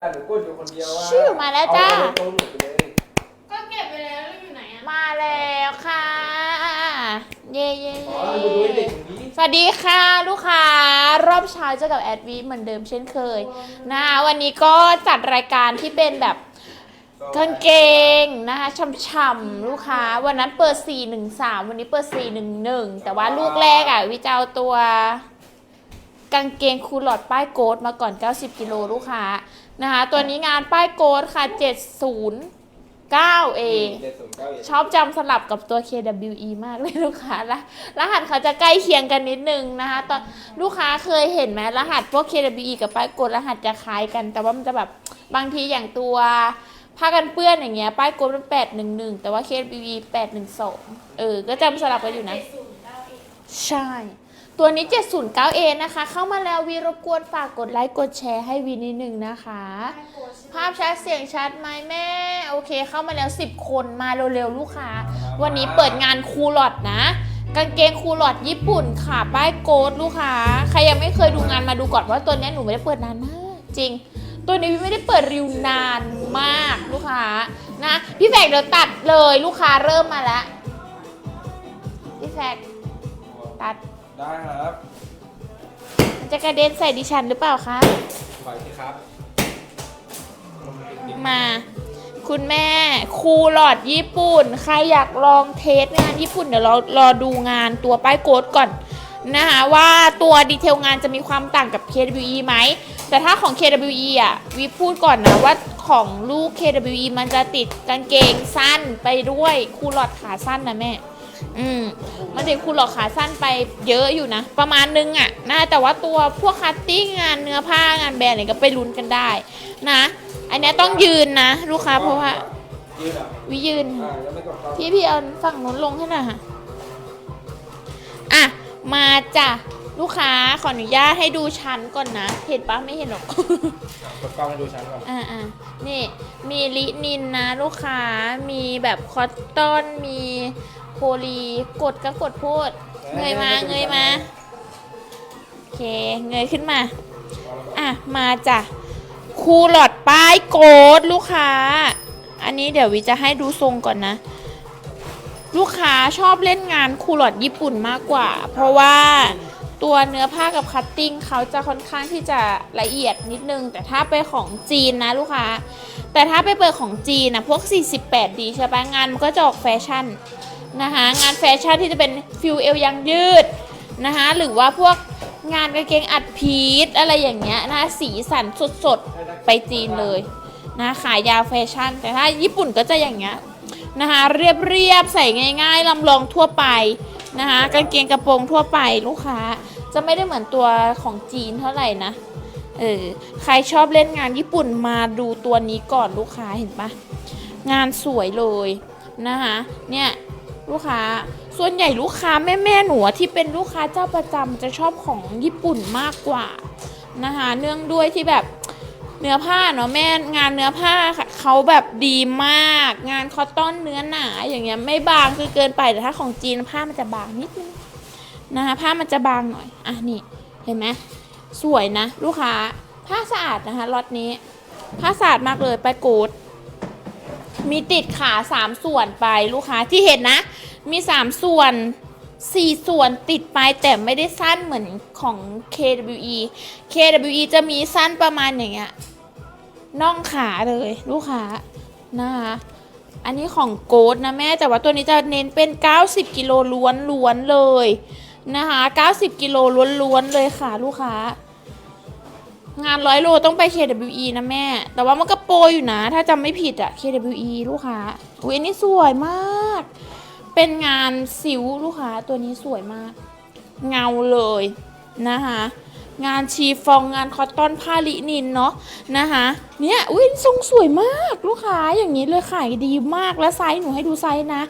หนูกดอยู่คนเดียวว่าชื่อมาแล้วจ้า เอตรงหนูไปเลยก็เก็บไปแล้วแล้วอยู่ไหนอะมาแล้วค่ะ เย่เย่อ๋อเย่ดูดูให้เด็กอย่างนี้สวัสดีค่ะลูกค้ารอบเช้าเจอกับแอดวีเหมือนเดิมเช่นเคยนะคะวันนี้ก็จัดรายการที่เป็นแบบกางเกงนะคะช่ำๆลูกค้า วันนั้นเปิด 413 วันนี้เปิด 411 แต่ว่าลูกแรกอะวิจะเอาตัว กางเกงคูลอดป้ายโกดมาก่อน 90 กิโลลูกค้า นะคะตัวนี้งานป้ายโกดค่ะ 709เองเจ็ดศูนย์เก้าเอ็ดชอบจำสลับกับตัว KWE มากเลยลูกค้าละรหัสเขาจะใกล้เคียงกันนิดนึงนะคะตอนลูกค้าเคยเห็นไหมรหัสพวก KWE กับป้ายกดรหัสจะคล้ายกัน แต่ว่ามันจะแบบบางทีอย่างตัวผ้ากันเปื้อนอย่างเงี้ยป้ายกดมันแปดหนึ่งหนึ่งแต่ว่า KWE แปดหนึ่งสองเออ ก็จำสลับกันอยู่นะศูนย์เก้าเอ็ดใช่ ตัวนี้ 709A นะคะ เข้ามาแล้ววีรบกวนฝากกดไลค์กดแชร์ให้วีนิดนึงนะคะ ภาพชัดเสียงชัดไหมแม่ โอเค เข้ามาแล้ว 10 คนมาเร็วๆ ลูกค้า วันนี้เปิดงานคูลอดนะ กางเกงคูลอดญี่ปุ่นค่ะป้ายโกดลูกค้า ใครยังไม่เคยดูงานมาดูก่อนว่าตัวนี้หนูไม่ได้เปิดนานมากจริง ตัวนี้ไม่ได้เปิดริวนานมากลูกค้านะพี่แฝกเดี๋ยวตัดเลยลูกค้าเริ่มมาแล้วพี่แฝกตัด ได้ครับมันจะกระเด็นใส่ดิฉันหรือเปล่าคะขออีกทีครับมา คุณแม่คูลอดญี่ปุ่น ใครอยากลองเทสงานญี่ปุ่นเดี๋ยวรอรอดูงานตัวป้ายโกดก่อนนะคะว่าตัวดีเทลงานจะมีความต่างกับ KWE ไหม แต่ถ้าของ KWE อะวิพูดก่อนนะว่าของลูก KWE มันจะติดกางเกงสั้นไปด้วยคูลอดขาสั้นนะแม่ อืมมันติดคูลอดขาสั้นไปเยอะอยู่นะ ประมาณนึงอะนะแต่ว่าตัวพวกคัตติ้งงานเนื้อผ้างานแบรนด์อะไรก็ไปลุ้นกันได้นะ อันเนี้ยต้องยืนนะ ลูกค้าเพราะว่า ยืนเหรอวิยืน อ่ายังไม่กดเข้าพี่พี่เอาฝั่งนู้นลงให้หน่อยค่ะ อะ มาจ้ะลูกค้าขออนุญาตให้ดูชั้นก่อนนะ เห็นปะไม่เห็นหรอก กดกล้องให้ดูชั้นก่อนอ่าอ่านี่ มีลินินนะ ลูกค้า มีแบบคอตตอน มี โพลีกดก็กดพูด เงยมาเงยมา โอเค เงยขึ้นมา อะ มาจ้ะคูลอดป้ายโกดลูกค้า อันนี้เดี๋ยววิจะให้ดูทรงก่อนนะ ลูกค้าชอบเล่นงานคูลอดญี่ปุ่นมากกว่า เพราะว่าตัวเนื้อผ้ากับคัตติ้งเขาจะค่อนข้างที่จะละเอียดนิดนึง แต่ถ้าไปของจีนนะลูกค้า แต่ถ้าไปเปิดของจีนนะพวก 48ดีใช่ปะงานมันก็จะออกแฟชั่น นะคะงานแฟชั่นที่จะเป็นฟิลเอลยังยืดนะคะหรือว่าพวกงานกางเกงอัดพีทอะไรอย่างเงี้ยนะสีสันสดๆ ไปจีนเลยนะขายยาวแฟชั่น แต่ถ้าญี่ปุ่นก็จะอย่างเงี้ยนะคะเรียบเรียบๆ ใส่ง่ายๆลำลองทั่วไปนะคะกางเกงกระโปรงทั่วไปลูกค้า จะไม่ได้เหมือนตัวของจีนเท่าไหร่นะเออใครชอบเล่นงานญี่ปุ่นมาดูตัวนี้ก่อนลูกค้าเห็นปะงานสวยเลยนะคะเนี่ย ลูกค้า ส่วนใหญ่ลูกค้าแม่แม่หนูที่เป็นลูกค้าเจ้าประจำจะชอบของญี่ปุ่นมากกว่านะคะเนื่องด้วยที่แบบเนื้อผ้าเนาะแม่งานเนื้อผ้าค่ะเขาแบบดีมาก งานคอตตอนเนื้อหนาอย่างเงี้ยไม่บางคือเกินไปแต่ถ้าของจีนผ้ามันจะบางนิดนึงนะคะผ้ามันจะบางหน่อยอะนี่เห็นไหมสวยนะ ลูกค้าผ้าสะอาดนะคะล็อตนี้ผ้าสะอาดมากเลยไปกูด มีติดขาสามส่วนไปลูกค้าที่เห็นนะ มีสามส่วนสี่ส่วนติดไปแต่ไม่ได้สั้นเหมือนของ KWE KWE จะมีสั้นประมาณอย่างเงี้ยน่องขาเลยลูกค้านะคะอันนี้ของโกดนะแม่แต่ว่าตัวนี้จะเน้นเป็น 90 กิโลล้วนล้วนๆเลยนะคะ90 กิโลล้วนล้วนๆเลยค่ะลูกค้า งานร้อยโลต้องไป KWE นะแม่ แต่ว่ามันก็โปรอยู่นะ ถ้าจำไม่ผิดอะ KWE ลูกค้าอุ้ยอันนี้สวยมาก เป็นงานสิวลูกค้าตัวนี้สวยมาก เงาเลยนะคะงานชีฟองงานคอตตอนผ้าลินินเนาะนะคะเนี่ยอุ้ยทรงสวยมากลูกค้าอย่างนี้เลยขายดีมากแล้วไซส์หนูให้ดูไซส์นะ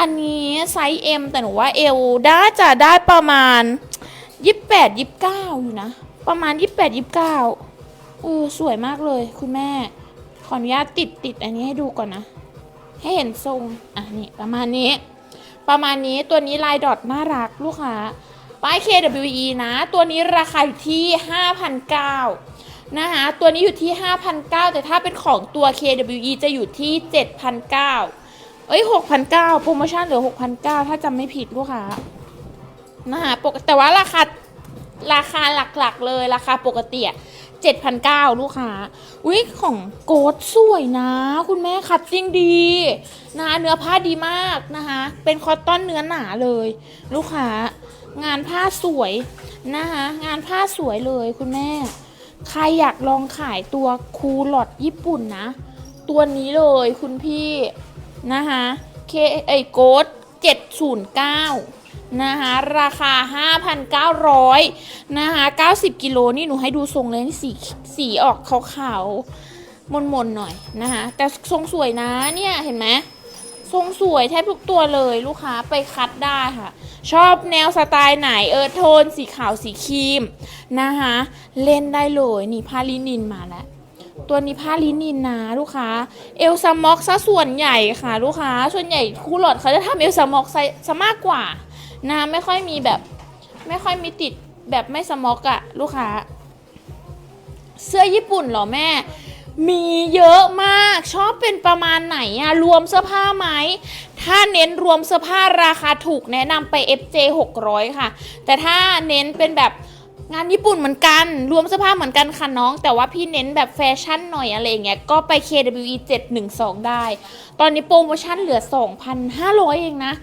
อันนี้ไซส์ M แต่หนูว่าเอวได้จะได้ประมาณ 28 29 อยู่นะ ประมาณ 28 29เออสวยมากเลยคุณแม่ ขออนุญาตติดติดอันนี้ให้ดูก่อนนะ ให้เห็นทรงอะนี่ประมาณนี้ ประมาณนี้ตัวนี้ลายดอทน่ารักลูกค้าป้าย KWE นะ ตัวนี้ราคาอยู่ที่ 5,900นะคะตัวนี้อยู่ที่ 5,900 แต่ถ้าเป็นของตัว KWE จะอยู่ที่ 7,900 เอ้ย 6,900 โปรโมชั่นเหลือ 6,900 ถ้าจำไม่ผิดลูกค้านะคะปกแต่ว่าราคา ราคาหลักๆเลยราคาปกติอะ7,900 ลูกค้า อุ้ยของโกดสวยนะ คุณแม่คัดจริงดีนะคะเนื้อผ้าดีมากนะคะ เป็นคอตตอนเนื้อหนาเลย ลูกค้างานผ้าสวยนะคะงานผ้าสวยเลยคุณแม่ ใครอยากลองขายตัวคูลอดญี่ปุ่นนะ ตัวนี้เลยคุณพี่นะคะเคไอโกด 709นะคะราคา 5,900นะคะ90 กิโลนี่หนูให้ดูทรงเลยนี่สีสีออกขาวๆมนๆหน่อยนะคะแต่ทรงสวยนะเนี่ยเห็นไหมทรงสวยแทบทุกตัวเลยลูกค้าไปคัดได้ค่ะ ชอบแนวสไตล์ไหนเออโทนสีขาวสีครีมนะคะเล่นได้เลยนี่ผ้าลินินมาแล้ว ตัวนี้ผ้าลินินนะลูกค้า เอลซามอกซะส่วนใหญ่ค่ะ ลูกค้า ส่วนใหญ่คู่หลอดเขาจะทำเอลซามอกซะมากกว่านะไม่ค่อยมีแบบ ไม่ค่อยมีติดแบบไม่สมอกอะลูกค้า เสื้อญี่ปุ่นเหรอแม่ มีเยอะมากชอบเป็นประมาณไหนอะรวมเสื้อผ้าไหม ถ้าเน้นรวมเสื้อผ้าราคาถูกแนะนำไป FJ 600 ค่ะ แต่ถ้าเน้นเป็นแบบ งานญี่ปุ่นเหมือนกัน รวมเสื้อผ้าเหมือนกันค่ะน้อง แต่ว่าพี่เน้นแบบแฟชั่นหน่อยอะไรอย่างเงี้ย ก็ไป KWE 712 ได้ ตอนนี้โปรโมชั่นเหลือ 2,500 เองนะ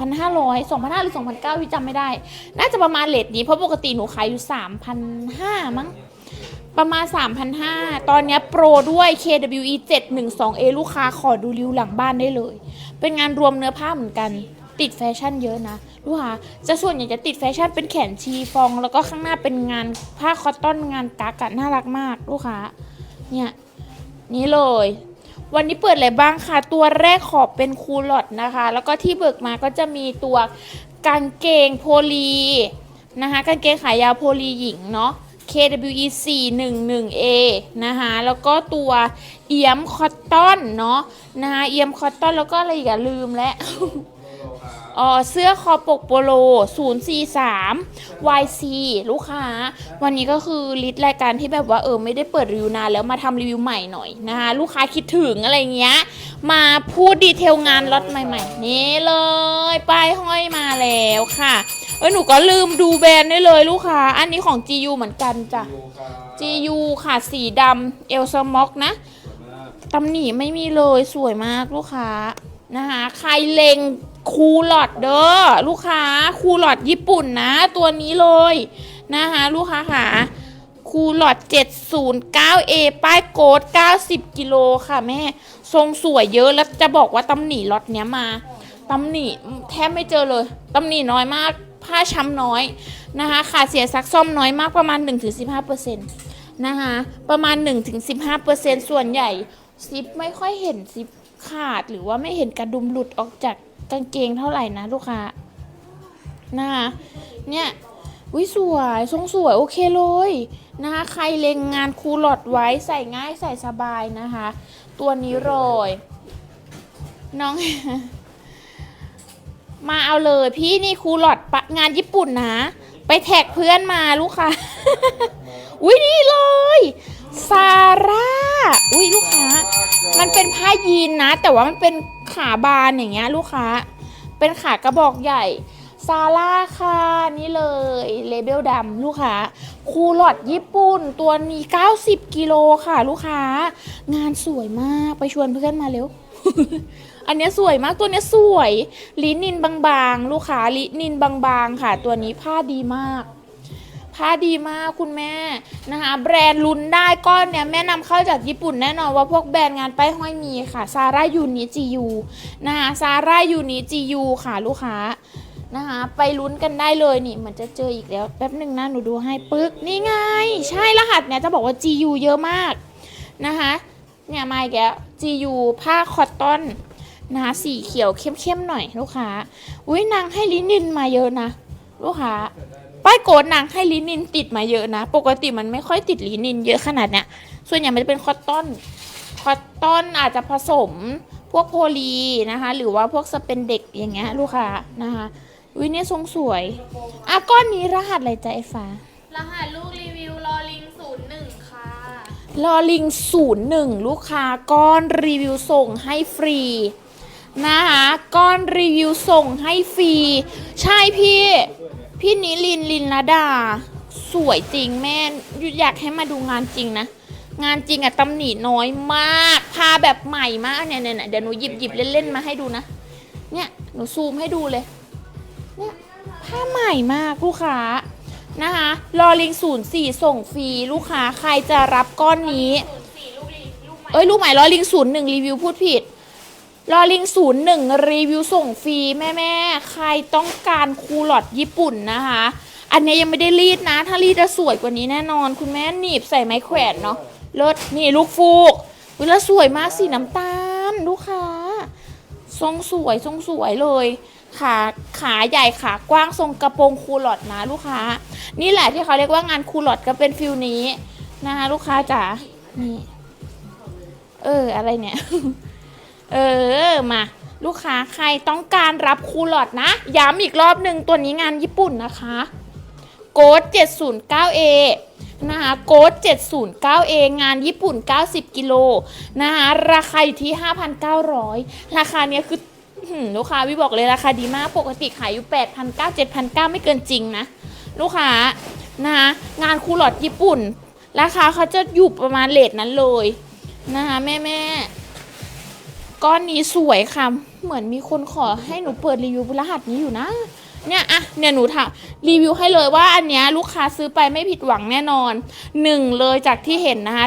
2,500 2,500 หรือ 2,900พี่จำไม่ได้ น่าจะประมาณเลทนี้ เพราะปกติหนูขายอยู่ 3,500 มั้ง ประมาณ 3,500 ตอนนี้โปรด้วย KWE 712A ลูกค้าขอดูริวหลังบ้านได้เลย เป็นงานรวมเนื้อผ้าเหมือนกัน ติดแฟชั่นเยอะนะลูกค้าจะส่วนใหญ่จะติดแฟชั่นเป็นแขนชีฟอง แล้วก็ข้างหน้าเป็นงานผ้าคอตตอนงานกั๊กอะน่ารักมากลูกค้าเนี่ยนี่เลย วันนี้เปิดอะไรบ้างคะตัวแรกขอบเป็นคูลอดนะคะ แล้วก็ที่เบิกมาก็จะมีตัวกางเกงโพลีนะคะกางเกงขายาวโพลีหญิงเนาะ KWE 411A นะคะแล้วก็ตัวเอียมคอตตอนเนาะนะคะเอียมคอตตอนแล้วก็อะไรอีกอะลืมแล้ว อ๋อเสื้อคอปกโปโล 043 YC ลูกค้า วันนี้ก็คือลิสต์รายการที่แบบว่าเออไม่ได้เปิดรีวิวนานแล้วมาทำรีวิวใหม่หน่อยนะคะลูกค้าคิดถึงอะไรเงี้ย มาพูดดีเทลงานล็อตใหม่ ๆ นี่เลยป้ายห้อยมาแล้วค่ะเอ้ยหนูก็ลืมดูแบรนด์ได้เลยลูกค้า อันนี้ของ GU เหมือนกันจ้ะ GU ค่ะสีดำเอลซม็อกนะตำหนิไม่มีเลยสวยมากลูกค้านะคะใครเลง คูลอดเด้อลูกค้าคูลอดญี่ปุ่นนะ ตัวนี้เลยนะคะลูกค้าค่ะคูลอด 709A ป้ายโกด90 กิโลค่ะแม่ ทรงสวยเยอะแล้วจะบอกว่าตำหนิล็อตเนี้ยมาตำหนิแทบไม่เจอเลยตำหนิน้อยมาก ผ้าช้ำน้อยนะคะขาดเสียซักซ่อมน้อยมากประมาณ 1-15%นะคะประมาณ 1-15%ส่วนใหญ่ซิปไม่ค่อยเห็นซิปขาดหรือว่าไม่เห็นกระดุมหลุดออกจาก กางเกงเท่าไหร่นะลูกค้านะคะเนี่ยวิสวยทรงสวยโอเคเลยนะคะใครเล็งงานคูลอดไว้ใส่ง่ายใส่สบายนะคะ ตัวนี้เลยน้อง มาเอาเลยพี่นี่คูลอดปะงานญี่ปุ่นนะ ไปแท็กเพื่อนมาลูกค้าอุ้ยนี่เลยซาร่าอุ้ยลูกค้ามันเป็นผ้ายีนนะ แต่ว่ามันเป็น ขาบานอย่างเงี้ยลูกค้า เป็นขากระบอกใหญ่ซาร่าค่ะนี่เลยเลเบลดำลูกค้าคูลอดญี่ปุ่นตัวนี้ 90 กิโลค่ะ ลูกค้า งานสวยมากไปชวนเพื่อนมาเร็ว อันนี้สวยมากตัวนี้สวย ลินินบางๆ ลูกค้าลินินบางๆ ค่ะ ตัวนี้ผ้าดีมาก ผ้าดีมากคุณแม่นะคะ แบรนด์ลุ้นได้ก้อนเนี้ยแม่นำเข้าจากญี่ปุ่นแน่นอนว่าพวกแบรนด์งานป้ายห้อยมีค่ะซาร่ายูนิจียูนะคะซาร่ายูนิจียูค่ะลูกค้านะคะไปลุ้นกันได้เลยนี่เหมือนจะเจออีกแล้วแป๊บหนึ่งนะหนูดูให้ปึ๊กนี่ไง ใช่รหัสเนี่ยจะบอกว่า GU เยอะมากนะคะเนี่ยมาอีกแล้ว GU ผ้าคอตตอนนะคะสีเขียวเข้มๆหน่อยลูกค้าอุ้ยนางให้ลินินมาเยอะนะ ลูกค้า ป้ายโกดนางให้ลินินติดมาเยอะนะ ปกติมันไม่ค่อยติดลินินเยอะขนาดเนี้ย ส่วนใหญ่มันจะเป็นคอตตอน คอตตอนอาจจะผสมพวกโพลีนะคะ หรือว่าพวกสเปนเด็กอย่างเงี้ยลูกค้านะคะวิเนี่ยทรงสวย อะก้อนนี้รหัสอะไรจ๊ะไอ้ฟ้ารหัสลูกรีวิวรอลิงศูนย์หนึ่งค่ะลอลิงศูนย์หนึ่งลูกค้าก้อนรีวิวส่งให้ฟรีนะคะก้อนรีวิวส่งให้ฟรี ใช่พี่ พี่นิลินลินละดา สวยจริงแม่อยากให้มาดูงานจริงนะ งานจริงอะตำหนิน้อยมาก พาแบบใหม่มากเนี่ยเนี่ยเนี่ยเดี๋ยวหนูหยิบหยิบเล่นๆมาให้ดูนะ เนี่ยหนูซูมให้ดูเลย เนี่ยผ้าใหม่มากลูกค้านะคะรอลิงศูนย์สี่ส่งฟรีลูกค้าใครจะรับก้อนนี้ศูนย์สี่ลูกดีลูกใหม่เอ้ยลูกใหม่รอลิงศูนย์หนึ่งรีวิวพูดผิด รอลิงศูนย์หนึ่งรีวิวส่งฟรีแม่แม่ๆใครต้องการคูลอดญี่ปุ่นนะคะ อันนี้ยังไม่ได้รีดนะ ถ้ารีดจะสวยกว่านี้แน่นอน คุณแม่หนีบใส่ไม้แขวนเนาะเลิศนี่ลูกฟูกเวลาสวยมากสีน้ำตาลลูกค้าทรงสวยทรงสวยเลยขาขาใหญ่ขากว้างทรงกระโปรงคูลอดนะลูกค้า นี่แหละที่เขาเรียกว่างานคูลอดก็เป็นฟิลนี้นะคะลูกค้าจ๋านี่เอออะไรเนี่ย เออมา ลูกค้าใครต้องการรับคูลอดนะ ย้ำอีกรอบหนึ่งตัวนี้งานญี่ปุ่นนะคะโกด 709A นะคะโกด 709A งานญี่ปุ่น 90 กิโลนะคะราคาอยู่ที่ 5,900 ราคาเนี้ยคือลูกค้าวิบอกเลยราคาดีมากปกติขายอยู่ 8,900 7,900 ไม่เกินจริงนะ ลูกค้านะคะงานคูลอดญี่ปุ่น ราคาเขาจะอยู่ประมาณเลทนั้นเลยนะคะแม่แม่ ก้อนนี้สวยค่ะ เหมือนมีคนขอให้หนูเปิดรีวิวรหัสนี้อยู่นะ เนี่ยอะเนี่ยหนูถารีวิวให้เลยว่าอันเนี้ยลูกค้าซื้อไปไม่ผิดหวังแน่นอนหนึ่งเลยจากที่เห็นนะคะ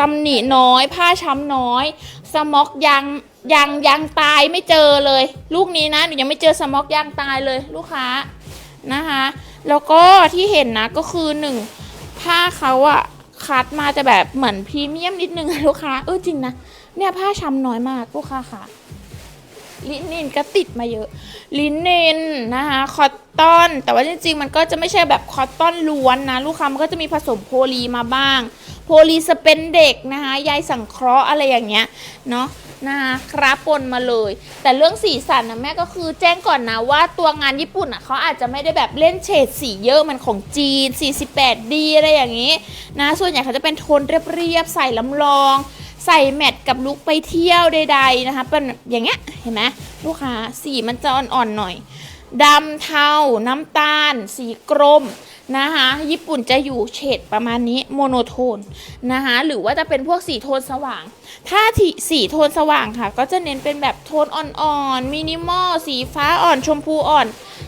ตำหนิน้อย ผ้าช้ำน้อย สม็อกยางยางยางตายไม่เจอเลย ลูกนี้นะหนูยังไม่เจอสม็อกยางตายเลยลูกค้านะคะ แล้วก็ที่เห็นนะก็คือหนึ่งผ้าเขาอะคัดมาจะแบบเหมือนพรีเมียมนิดนึงลูกค้าเออจริงนะ เนี่ยผ้าช้ำน้อยมากลูกค้าค่ะ ลินินก็ติดมาเยอะ ลินินนะคะคอตตอน แต่ว่าจริงๆ มันก็จะไม่ใช่แบบคอตตอนล้วนนะ ลูกค้ามันก็จะมีผสมโพลีมาบ้าง โพลีสเปนเด็กนะคะใยสังเคราะห์อะไรอย่างเงี้ยเนาะนะคะครับปนมาเลย แต่เรื่องสีสันนะแม่ก็คือแจ้งก่อนนะว่าตัวงานญี่ปุ่นอะเขาอาจจะไม่ได้แบบเล่นเฉดสีเยอะมันของจีน 48D อะไรอย่างงี้นะส่วนใหญ่เขาจะเป็นโทนเรียบๆใส่ลำลอง ใส่แมทกับลุกไปเที่ยวใดๆนะคะเป็นอย่างเงี้ยเห็นไหมลูกค้าสีมันจะอ่อนๆหน่อยดำเทา น้ำตาล สีกรมนะคะญี่ปุ่นจะอยู่เฉดประมาณนี้โมโนโทนนะคะหรือว่าจะเป็นพวกสีโทนสว่าง ถ้าสีโทนสว่างค่ะ ก็จะเน้นเป็นแบบโทนอ่อนๆมินิมอลสีฟ้าอ่อนชมพูอ่อน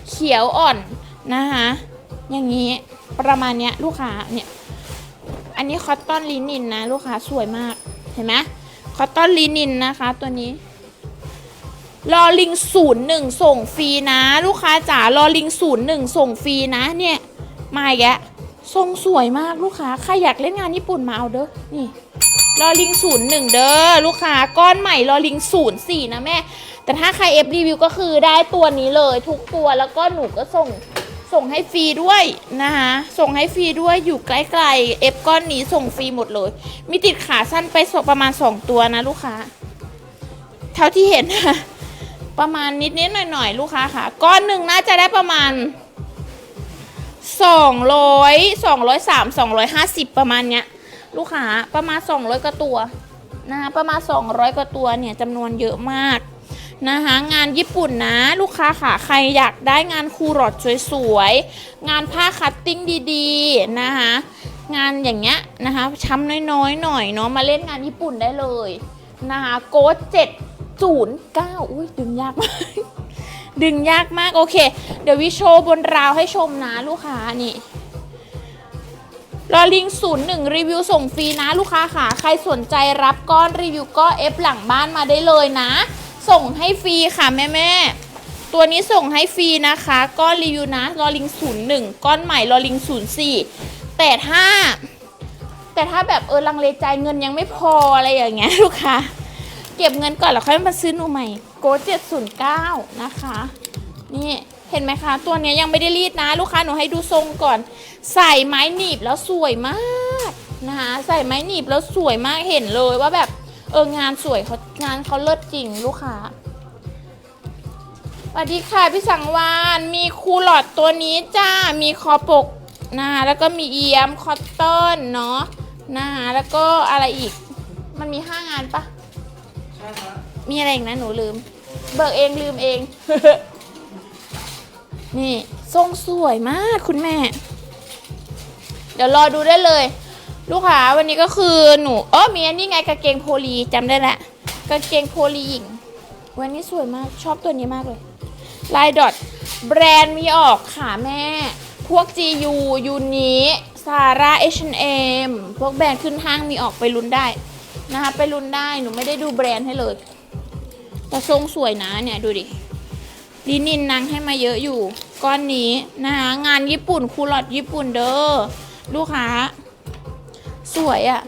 เขียวอ่อนนะคะอย่างนี้ประมาณเนี้ยลูกค้าเนี่ยอันนี้คอตตอนลินินนะลูกค้าสวยมาก เห็นไหมคอตตอนลินินนะคะตัวนี้ลอลิงศูนย์หนึ่งส่งฟรีนะ ลูกค้าจ๋าลอลิงศูนย์หนึ่งส่งฟรีนะเนี่ยมาอีกแล้วทรงสวยมากลูกค้าใครอยากเล่นงานญี่ปุ่นมาเอาเด้อนี่ลอลิงศูนย์หนึ่งเด้อลูกค้าก้อนใหม่ลอลิงศูนย์สี่นะแม่แต่ถ้าใครเอฟรีวิวก็คือได้ตัวนี้เลยทุกตัวแล้วก็หนูก็ส่ง ส่งให้ฟรีด้วยนะคะส่งให้ฟรีด้วยอยู่ใกล้ๆเอฟก้อนนี้ส่งฟรีหมดเลย มีติดขาสั้นไปสประมาณ 2 ตัวนะลูกค้าเท่าที่เห็นนะประมาณนิดๆหน่อยๆ ลูกค้าค่ะ ก้อนหนึ่งน่าจะได้ประมาณ 200 203 250 ประมาณเนี้ยลูกค้าประมาณ 200กว่าตัวนะคะประมาณ 200กว่าตัวเนี่ยจำนวนเยอะมาก นะคะงานญี่ปุ่นนะลูกค้าค่ะใครอยากได้งานคูรอดสวยๆ งานผ้าคัตติ้งดีๆนะคะงานอย่างเงี้ยนะคะช้ำน้อยๆหน่อยเนาะมาเล่นงานญี่ปุ่นได้เลยนะคะโกดเจ็ดศูนย์เก้าอุ้ยดึงยากมาก ดึงยากมากโอเค เดี๋ยววิโชว์บนราวให้ชมนะลูกค้านี่รอลิงศูนย์หนึ่งรีวิวส่งฟรีนะลูกค้าค่ะ ใครสนใจรับก้อนรีวิวก็เอฟหลังบ้านมาได้เลยนะ ส่งให้ฟรีค่ะแม่แม่ตัวนี้ส่งให้ฟรีนะคะก้อนรีวิวนะรอลิงศูนย์หนึ่งก้อนใหม่รอลิงศูนย์สี่แต่ถ้า แต่ถ้าแบบเออลังเลใจเงินยังไม่พออะไรอย่างเงี้ยลูกค้าเก็บเงินก่อนแล้วค่อยมาซื้อหนูใหม่โกเจ็ดศูนย์เก้านะคะ นี่เห็นไหมคะ ตัวนี้ยังไม่ได้รีดนะ ลูกค้าหนูให้ดูทรงก่อน ใส่ไม้หนีบแล้วสวยมากนะคะใส่ไม้หนีบแล้วสวยมากเห็นเลยว่าแบบ เอองานสวยเขางานเขาเลิศจริงลูกค้าสวัสดีค่ะพี่สังวานมีคูลอดตัวนี้จ้ามีคอปกนะคะแล้วก็มีเอียมคอตตอนเนาะนะคะแล้วก็อะไรอีก มันมีห้างานปะใช่ฮะมีอะไรอีกนะหนูลืม เบิกเองลืมเอง นี่ทรงสวยมากคุณแม่ เดี๋ยวรอดูได้เลย ลูกค้าวันนี้ก็คือหนูเออมีอันนี้ไงกางเกงโพลีจำได้ละกางเกงโพลีหญิง วันนี้สวยมากชอบตัวนี้มากเลยลายดอทแบรนด์มีออกค่ะแม่ พวก GU ยูนิซาร่า H&M พวกแบรนด์ขึ้นห้างมีออกไปลุ้นได้นะคะไปลุ้นได้หนูไม่ได้ดูแบรนด์ให้เลย แต่ทรงสวยนะเนี่ยดูดิลินินนางให้มาเยอะอยู่ ก้อนนี้นะคะงานญี่ปุ่นคูลอดญี่ปุ่นเด้อลูกค้า สวยอะ่ะ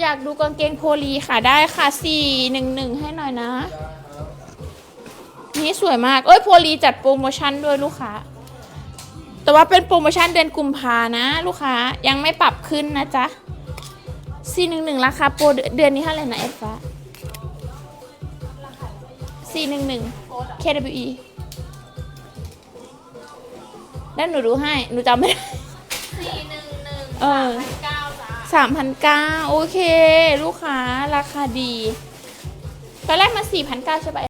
อยากดูกางเกงโพลีค่ะได้ค่ะ411ให้หน่อยนะ นี่สวยมาก เอ้ยโพลีจัดโปรโมชั่นด้วยลูกค้า แต่ว่าเป็นโปรโมชั่นเดือนกุมภานะ ลูกค้ายังไม่ปรับขึ้นนะจ๊ะ411ราคาโปรเดือนนี้เท่าไหร่นะเอฟฟ้า411 KWE แล้วหนูดูให้ หนูจำไม่ได้ สี่หนึ่งหนึ่งเออเก้าจ้าสามพันเสามพันก้าโอเค ลูกค้าราคาดีตอนแรกมาสี่พันเก้าใช่ไหม